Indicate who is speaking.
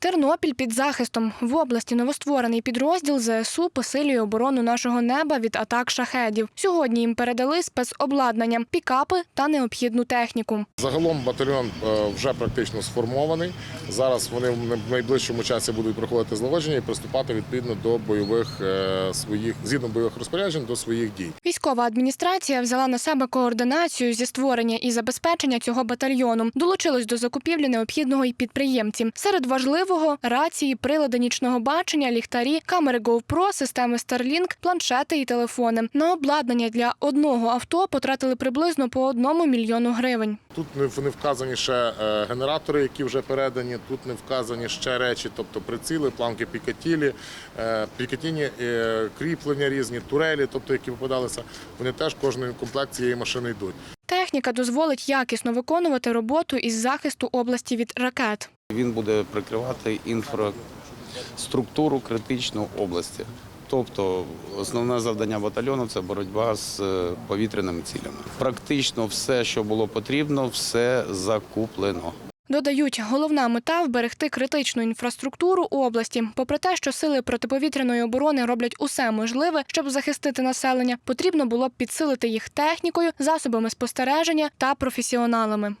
Speaker 1: Тернопіль під захистом в області новостворений підрозділ ЗСУ посилює оборону нашого неба від атак шахедів. Сьогодні їм передали спецобладнання, пікапи та необхідну техніку.
Speaker 2: Загалом батальйон е, вже практично сформований. Зараз вони в найближчому часі будуть проходити злагодження і приступати відповідно до бойових е, своїх згідно бойових розпоряджень до своїх дій.
Speaker 1: Військова адміністрація взяла на себе координацію зі створення і забезпечення цього батальйону. Долучилось до закупівлі необхідного і підприємці. Серед важливого рації, прилади нічного бачення, ліхтарі, камери GoPro, системи Starlink, планшети і телефони. На обладнання для одного авто потратили приблизно по одному мільйону гривень.
Speaker 2: Тут не вказані ще е, генератори, які вже передані. Тут не вказані ще речі, тобто приціли, планки пікатілі, е, пікатіні, е, кріплення різні, турелі, тобто які попадалися. Вони теж кожний комплект цієї машини йдуть.
Speaker 1: Техніка дозволить якісно виконувати роботу із захисту області від ракет.
Speaker 3: Він буде прикривати інфраструктуру критичну області. Тобто основне завдання батальйону це боротьба з е, повітряними цілями. Практично все, що було потрібно, все закуплено.
Speaker 1: Додають, головна мета вберегти критичну інфраструктуру області. Попри те, що сили протиповітряної оборони роблять усе можливе, щоб захистити населення, потрібно було б підсилити їх технікою, засобами спостереження та професіоналами.